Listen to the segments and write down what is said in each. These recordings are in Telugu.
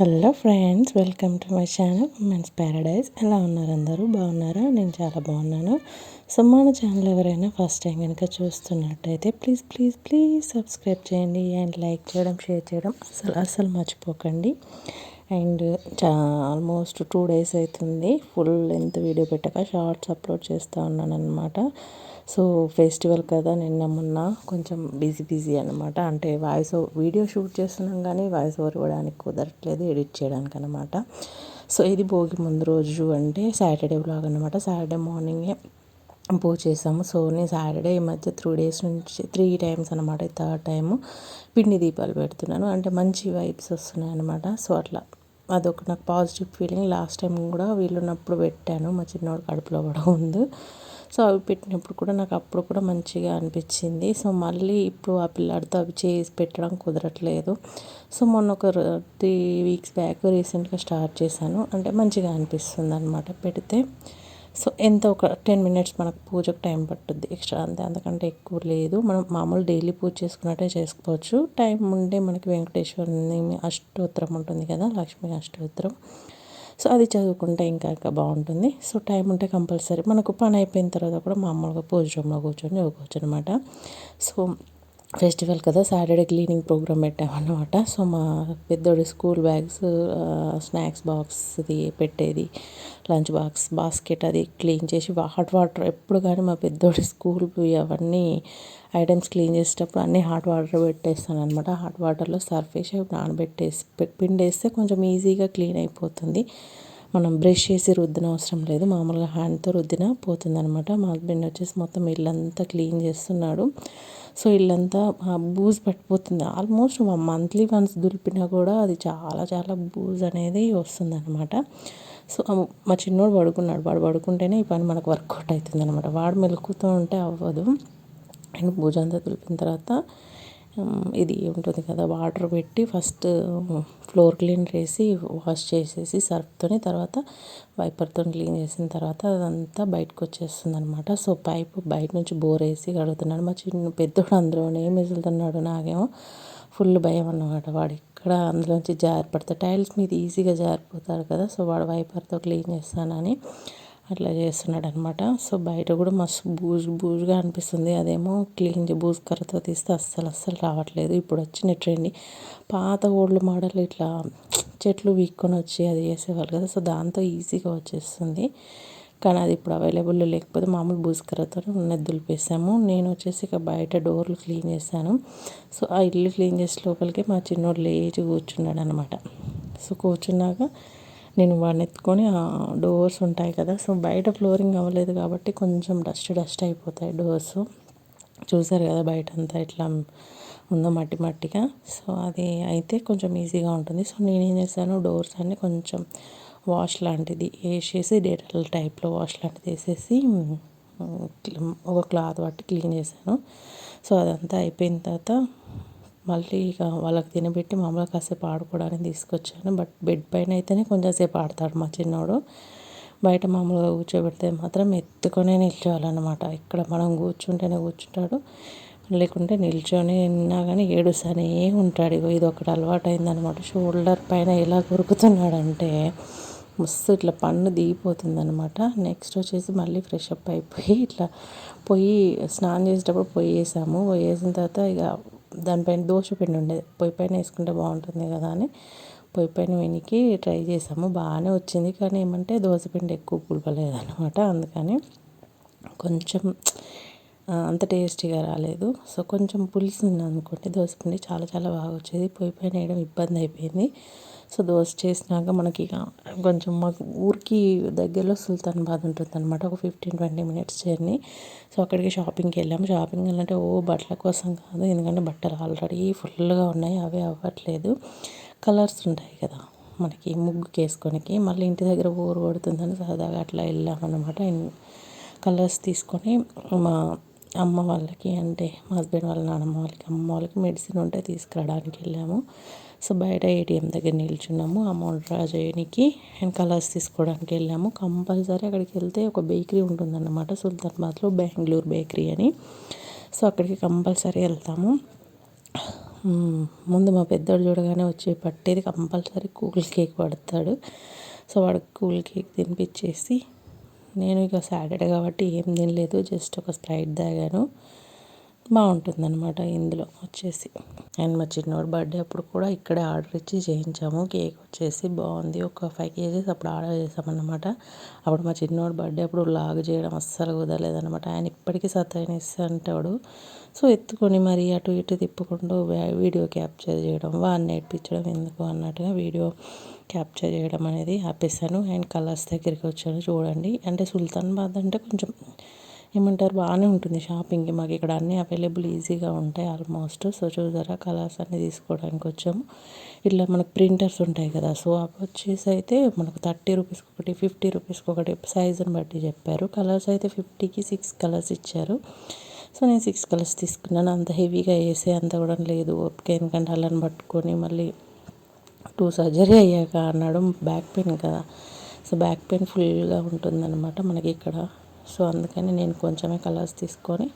Hello friends welcome to my channel women's paradise. ఎలా ఉన్నారు అందరూ? బాగున్నారా? నేను చాలా బాగున్నాను. సో మన ఛానల్ ఎవరైనా ఫస్ట్ టైం కనుక చూస్తున్నట్టయితే ప్లీజ్ ప్లీజ్ ప్లీజ్ సబ్స్క్రైబ్ చేయండి అండ్ లైక్ చేయడం షేర్ చేయడం అసలు అసలు మర్చిపోకండి. అండ్ ఆల్మోస్ట్ టూ డేస్ అవుతుంది ఫుల్ లెంత్ వీడియో పెట్టక షార్ట్స్ అప్లోడ్ చేస్తూ ఉన్నాను అనమాట సో ఫెస్టివల్ కదా నిన్న మొన్న కొంచెం బిజీ బిజీ అనమాట అంటే వాయిస్ వీడియో షూట్ చేస్తున్నాం కానీ వాయిస్ ఓవర్ ఇవ్వడానికి కుదరట్లేదు ఎడిట్ చేయడానికి అనమాట సో ఇది భోగి ముందు రోజు అంటే సాటర్డే బ్లాగ్ అనమాట సాటర్డే మార్నింగే పూజ చేసాము. సో నేను సాటర్డే ఈ మధ్య త్రీ డేస్ నుంచి త్రీ టైమ్స్ అనమాట థర్డ్ టైము పిండి దీపాలు పెడుతున్నాను. అంటే మంచి వైబ్స్ వస్తున్నాయి అనమాట సో అట్లా అదొక నాకు పాజిటివ్ ఫీలింగ్. లాస్ట్ టైం కూడా వీళ్ళున్నప్పుడు పెట్టాను. మా చిన్నోడు కడుపులో కూడా ఉంది సో అవి పెట్టినప్పుడు కూడా నాకు అప్పుడు కూడా మంచిగా అనిపించింది. సో మళ్ళీ ఇప్పుడు ఆ పిల్లాడితో అవి చేసి పెట్టడం కుదరట్లేదు. సో మొన్న ఒక త్రీ వీక్స్ బ్యాక్ రీసెంట్గా స్టార్ట్ చేశాను. అంటే మంచిగా అనిపిస్తుంది అనమాట పెడితే. సో ఎంత ఒక టెన్ మినిట్స్ మనకు పూజకు టైం పట్టుద్ది ఎక్స్ట్రా అంతే. అంతకంటే ఎక్కువ లేదు. మనం మామూలు డైలీ పూజ చేసుకున్నట్టే చేసుకోవచ్చు. టైం ఉంటే మనకి వెంకటేశ్వరుని అష్టోత్తరం ఉంటుంది కదా లక్ష్మీ అష్టోత్తరం. సో అది చదువుకుంటే ఇంకా ఇంకా బాగుంటుంది. సో టైం ఉంటే కంపల్సరీ. మనకు పని అయిపోయిన తర్వాత కూడా మామూలుగా పూజ రూమ్లో కూర్చొని చదువుకోవచ్చు అనమాట సో ఫెస్టివల్ కదా సాటర్డే క్లీనింగ్ ప్రోగ్రామ్ పెట్టామన్నమాట. సో మా పెద్దోడి స్కూల్ బ్యాగ్స్ స్నాక్స్ బాక్స్ది పెట్టేది లంచ్ బాక్స్ బాస్కెట్ అది క్లీన్ చేసి హాట్ వాటర్ ఎప్పుడు కానీ మా పెద్దోడి స్కూల్ అవన్నీ ఐటమ్స్ క్లీన్ చేసేటప్పుడు అన్నీ హాట్ వాటర్ పెట్టేస్తాను అనమాట హాట్ వాటర్లో సర్ఫ్ వేసి నానబెట్టేసి పిండేస్తే కొంచెం ఈజీగా క్లీన్ అయిపోతుంది. మనం బ్రష్ చేసి రుద్దిన అవసరం లేదు. మామూలుగా హ్యాండ్తో రుద్దిన పోతుందనమాట మా హస్బెండ్ వచ్చేసి మొత్తం ఇల్లంతా క్లీన్ చేస్తున్నాడు. సో ఇల్లంతా బూజ్ పట్టిపోతుంది. ఆల్మోస్ట్ మంత్లీ వన్స్ దులిపినా కూడా అది చాలా చాలా బూజ్ అనేది వస్తుంది అనమాట సో మా చిన్నోడు పడుకున్నాడు. వాడు పడుకుంటేనే ఈ పని మనకు వర్కౌట్ అవుతుంది అనమాట వాడు మెలుకుతూ ఉంటే అవ్వదు. అండ్ పూజ అంతా తర్వాత ఇది ఉంటుంది కదా వాటర్ పెట్టి ఫస్ట్ ఫ్లోర్ క్లీనర్ వేసి వాష్ చేసేసి సర్ఫ్తోని తర్వాత వైపర్తో క్లీన్ చేసిన తర్వాత అదంతా బయటకు వచ్చేస్తుంది అనమాట సో పైప్ బయట నుంచి బోర్ వేసి కడుగుతున్నాడు. మా చిన్న పెద్దోడు అందులోనే మిగులుతున్నాడు నాకేమో ఫుల్ భయం అన్నమాట. వాడు ఇక్కడ అందులోంచి జారిపడతాడు టైల్స్ మీద ఈజీగా జారిపోతారు కదా సో వాడు వైపర్తో క్లీన్ చేస్తానని అట్లా చేస్తున్నాడు అనమాట సో బయట కూడా మస్తు బూజు బూజుగా అనిపిస్తుంది. అదేమో క్లీన్ బూజు కర్రతో తీస్తే అస్సలు అస్సలు రావట్లేదు. ఇప్పుడు వచ్చిన ట్రెండ్. పాత ఓల్డ్ మోడల్ ఇట్లా చెట్లు వీక్కొని వచ్చి అది చేసేవాళ్ళు కదా. సో దాంతో ఈజీగా వచ్చేస్తుంది. కానీ అది ఇప్పుడు అవైలబుల్ లేకపోతే మామూలు బూజుకర్రతో ఉన్నది దులిపేసాము. నేను వచ్చేసి ఇక బయట డోర్లు క్లీన్ చేశాను. సో ఆ ఇల్లు క్లీన్ చేసే లోపలికి మా చిన్నోడు లేచి కూర్చున్నాడు అనమాట సో కూర్చున్నాక నేను వాడిని ఎత్తుకొని డోర్స్ ఉంటాయి కదా సో బయట ఫ్లోరింగ్ అవ్వలేదు కాబట్టి కొంచెం డస్ట్ డస్ట్ అయిపోతాయి డోర్స్. చూసారు కదా బయట అంతా ఇట్లా ఉందో మట్టి మట్టిగా. సో అది అయితే కొంచెం ఈజీగా ఉంటుంది. సో నేనేం చేశాను డోర్స్ అన్ని కొంచెం వాష్ లాంటిది వేసేసి డేటల్ టైప్లో వాష్ లాంటిది వేసేసి ఒక క్లాత్ పట్టి క్లీన్ చేశాను. సో అదంతా అయిపోయిన తర్వాత మళ్ళీ ఇక వాళ్ళకి తినబెట్టి మామూలుగా కాసేపు ఆడుకోవడానికి తీసుకొచ్చాను. బట్ బెడ్ పైన అయితేనే కొంచెం సేపు ఆడతాడు మా చిన్నోడు. బయట మామూలుగా కూర్చోబెడితే మాత్రం ఎత్తుకొనే నిల్చోవాలన్నమాట. ఇక్కడ మనం కూర్చుంటేనే కూర్చుంటాడు. లేకుంటే నిల్చొని ఉన్నా కానీ ఏడుస్తూనే ఉంటాడు. ఇగో ఇది ఒకటి అలవాటు అయిందనమాట షోల్డర్ పైన ఎలా కొరుకుతున్నాడంటే మస్తు ఇట్లా పన్ను దిగిపోతుందనమాట నెక్స్ట్ వచ్చేసి మళ్ళీ ఫ్రెష్ అప్ అయిపోయి ఇట్లా పొయ్యి స్నానం చేసేటప్పుడు పొయ్యి వేసాము. పొయ్యి వేసిన తర్వాత ఇక దానిపైన దోశ పిండి ఉండేది. పొయ్యి పైన వేసుకుంటే బాగుంటుంది కదా అని పొయ్యి పైన వెనికి ట్రై చేసాము. బాగానే వచ్చింది. కానీ ఏమంటే దోశ పిండి ఎక్కువ పులపలేదనమాట అందుకని కొంచెం అంత టేస్టీగా రాలేదు. సో కొంచెం పులుసు ఉంది అనుకోండి దోశపిండి చాలా చాలా బాగా వచ్చేది. పొయ్యి పైన వేయడం ఇబ్బంది అయిపోయింది. సో దోశ చేసినాక మనకి ఇక కొంచెం మాకు ఊరికి దగ్గరలో సుల్తాన్బాద్ ఉంటుంది అనమాట ఒక fifteen twenty minutes journey so అక్కడికి షాపింగ్కి వెళ్ళాము. షాపింగ్ వెళ్ళాలంటే ఓ బట్టల కోసం కాదు. ఎందుకంటే బట్టలు ఆల్రెడీ ఫుల్గా ఉన్నాయి. అవే అవ్వట్లేదు. కలర్స్ ఉంటాయి కదా మనకి ముగ్గుకి వేసుకోనికి మళ్ళీ ఇంటి దగ్గర ఊరు కొడుతుందని సరదాగా అట్లా వెళ్ళామన్నమాట. కలర్స్ తీసుకొని మా అమ్మ వాళ్ళకి అంటే మా హస్బెండ్ వాళ్ళ నాన్నమ్మ వాళ్ళకి అమ్మ వాళ్ళకి మెడిసిన్ ఉంటే తీసుకురావడానికి వెళ్ళాము. సో బయట ఏటీఎం దగ్గర నిల్చున్నాము. అమౌంట్ డ్రా చేయడానికి అండ్ కలర్స్ తీసుకోవడానికి వెళ్ళాము. కంపల్సరీ అక్కడికి వెళ్తే ఒక బేకరీ ఉంటుందన్నమాట సుల్తాన్బాద్లో బెంగళూరు బేకరీ అని. సో అక్కడికి కంపల్సరీ వెళ్తాము. ముందు మా పెద్దోడు చూడగానే వచ్చి పట్టేది కంపల్సరీ కూల్ కేక్ పడతాడు సో వాడికి కూల్ కేక్ తినిపించేసి నేను ఇక సాటర్డే కాబట్టి ఏం తినలేదు జస్ట్ ఒక స్ప్రైట్ తాగాను. బాగుంటుందన్నమాట ఇందులో వచ్చేసి. అండ్ మా చిన్నోడు బర్త్డే అప్పుడు కూడా ఇక్కడే ఆర్డర్ ఇచ్చి చేయించాము. కేక్ వచ్చేసి బాగుంది. ఒక ఫైవ్ కేజీస్ అప్పుడు ఆర్డర్ చేసామన్నమాట అప్పుడు మా చిన్నోడు బర్త్డే అప్పుడు లాగ్ చేయడం అస్సలు కుదరలేదన్నమాట. ఆయన ఇప్పటికీ సతాయినిస్తే అంటాడు సో ఎత్తుకొని మరి అటు ఇటు తిప్పుకుంటూ వీడియో క్యాప్చర్ చేయడం వాడిని నేర్పించడం ఎందుకు అన్నట్టుగా వీడియో క్యాప్చర్ చేయడం అనేది ఆపేసాను అండ్ కలర్స్ దగ్గరికి వచ్చాను చూడండి. అంటే సుల్తాన్ బాద్ అంటే కొంచెం ఏమంటారు? బాగానే ఉంటుంది షాపింగ్కి మాకు ఇక్కడ అన్నీ అవైలబుల్ ఈజీగా ఉంటాయి ఆల్మోస్ట్. సో చూసారా? కలర్స్ అన్నీ తీసుకోవడానికి వచ్చాము. ఇట్లా మనకు ప్రింటర్స్ ఉంటాయి కదా? సో అవి వచ్చేసి అయితే మనకు థర్టీ రూపీస్కి ఒకటి ఫిఫ్టీ రూపీస్కి ఒకటి సైజుని బట్టి చెప్పారు. కలర్స్ అయితే ఫిఫ్టీకి సిక్స్ కలర్స్ ఇచ్చారు. సో నేను సిక్స్ కలర్స్ తీసుకున్నాను. అంత హెవీగా వేసే అంత కూడా లేదు. ఓకే ఎందుకంటే అల్లని పట్టుకొని మళ్ళీ టూ సర్జరీ అయ్యాక అన్నాడు. బ్యాక్ పెయిన్ కదా? సో బ్యాక్ పెయిన్ ఫుల్గా ఉంటుందన్నమాట మనకి ఇక్కడ. సో అందుకని నేను కొంచెమే కలర్స్ తీసుకొని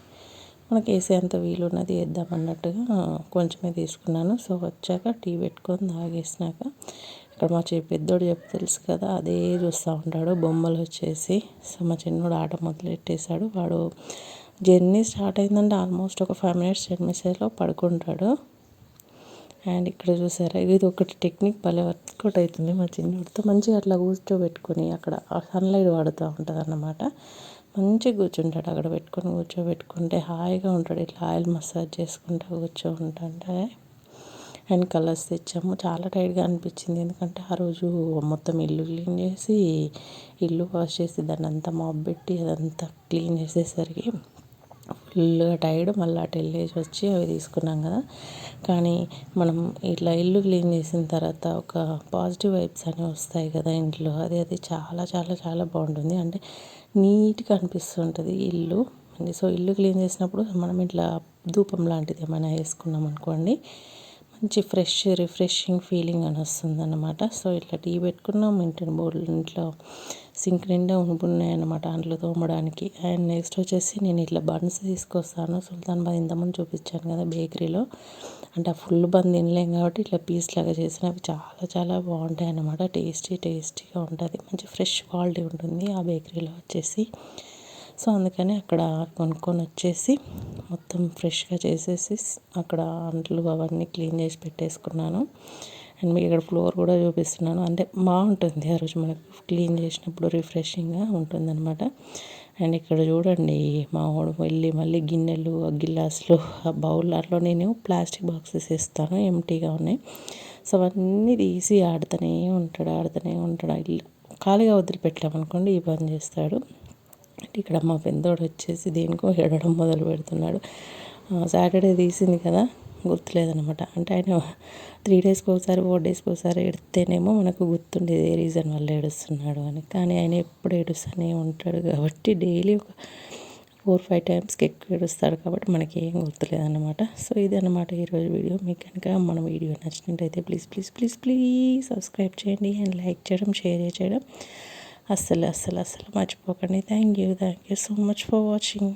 మనకి వేసేంత వీలు ఉన్నది వేద్దాం అన్నట్టుగా కొంచెమే తీసుకున్నాను. సో వచ్చాక టీ పెట్టుకొని తాగేసినాక ఇక్కడ మా చే పెద్దోడు చెప్పి తెలుసు కదా అదే చూస్తూ ఉంటాడు. బొమ్మలు వచ్చేసి సో మా చిన్నోడు ఆట మొదలెట్టేశాడు. వాడు జర్నీ స్టార్ట్ అయిందంటే ఆల్మోస్ట్ ఒక ఫైవ్ మినిట్స్ టెన్ మినిట్స్లో పడుకుంటాడు. అండ్ ఇక్కడ చూసారా ఇది ఒకటి టెక్నిక్ భలే వర్కౌట్ అవుతుంది మా చిన్నోడితో. మంచిగా అట్లా కూర్చోబెట్టుకొని అక్కడ సన్లైట్ పడుతూ ఉంటుంది అన్నమాట మంచిగా కూర్చుంటాడు అక్కడ పెట్టుకొని కూర్చోబెట్టుకుంటే హాయిగా ఉంటాడు. ఇట్లా ఆయిల్ మసాజ్ చేసుకుంటూ కూర్చో ఉంటాంటే అండ్ కలర్స్ తెచ్చాము. చాలా టైట్గా అనిపించింది. ఎందుకంటే ఆ రోజు మొత్తం ఇల్లు క్లీన్ చేసి ఇల్లు వాష్ చేసి దాన్ని అంతా మాప్ పెట్టి అదంతా క్లీన్ చేసేసరికి ఫుల్గా టైర్డ్ మళ్ళీ అటు వెళ్ళేసి వచ్చి అవి తీసుకున్నాం కదా. కానీ మనం ఇట్లా ఇల్లు క్లీన్ చేసిన తర్వాత ఒక పాజిటివ్ వైబ్స్ అనేవి వస్తాయి కదా ఇంట్లో. అది అది చాలా చాలా చాలా బాగుంటుంది. అంటే నీట్గా అనిపిస్తుంటుంది ఇల్లు. సో ఇల్లు క్లీన్ చేసినప్పుడు మనం ఇట్లా ధూపం లాంటిది ఏమైనా వేసుకున్నాం అనుకోండి మంచి ఫ్రెష్ రిఫ్రెషింగ్ ఫీలింగ్ అని వస్తుంది అనమాట సో ఇట్లా టీ పెట్టుకున్నాం ఇంటి బోర్డు ఇంట్లో సింక్ నిండా ఉనుపున్నాయి అనమాట అంట్లు తోమడానికి. అండ్ నెక్స్ట్ వచ్చేసి నేను ఇట్లా బన్స్ తీసుకొస్తాను. సుల్తాన్ బాద్ ఇంతకుముందు చూపించాను కదా బేకరీలో. అంటే ఆ ఫుల్ బంద్ తినలేం కాబట్టి ఇట్లా పీస్ లాగా చేసిన. అవి చాలా చాలా బాగుంటాయి అన్నమాట టేస్టీ టేస్టీగా ఉంటుంది. మంచి ఫ్రెష్ క్వాలిటీ ఉంటుంది ఆ బేకరీలో వచ్చేసి. సో అందుకని అక్కడ కొనుక్కొని వచ్చేసి మొత్తం ఫ్రెష్గా చేసేసి అక్కడ అంట్లు అవన్నీ క్లీన్ చేసి పెట్టేసుకున్నాను. అండ్ మీకు ఇక్కడ ఫ్లోర్ కూడా చూపిస్తున్నాను. అంటే బాగుంటుంది ఆ రోజు మనకు క్లీన్ చేసినప్పుడు రిఫ్రెషింగ్గా ఉంటుందన్నమాట. అండ్ ఇక్కడ చూడండి మా వాడు వెళ్ళి మళ్ళీ గిన్నెలు గిలాసులు ఆ బౌల్ అట్లా నేను ప్లాస్టిక్ బాక్సెస్ ఇస్తాను ఎంటీగా ఉన్నాయి. సో అవన్నీ తీసి ఆడుతూనే ఉంటాడు ఆడుతూనే ఉంటాడు. ఇల్లు ఖాళీగా వదిలిపెట్టామనుకోండి ఈ పని చేస్తాడు. ఇక్కడ మా పెద్దోడు వచ్చేసి దేనికో ఏడవడం మొదలు పెడుతున్నాడు. సాటర్డే తీసింది కదా గుర్తులేదనమాట అంటే ఆయన త్రీ డేస్కి ఒకసారి ఫోర్ డేస్కి ఒకసారి ఎడితేనేమో మనకు గుర్తుండేది ఏ రీజన్ వల్ల ఏడుస్తున్నాడు అని. కానీ ఆయన ఎప్పుడు ఏడుస్తూనే ఉంటాడు కాబట్టి డైలీ ఒక ఫోర్ ఫైవ్ టైమ్స్కి ఎక్కువ ఏడుస్తాడు కాబట్టి మనకి ఏం గుర్తులేదన్నమాట. సో ఇది అనమాట ఈరోజు వీడియో. మీకు కనుక మన వీడియో నచ్చినట్టయితే please please please please subscribe చేయండి అండ్ లైక్ చేయడం షేర్ చేయడం. అస్సలు అస్సలు అస్సలు మర్చిపోకండి thank you thank you so much for watching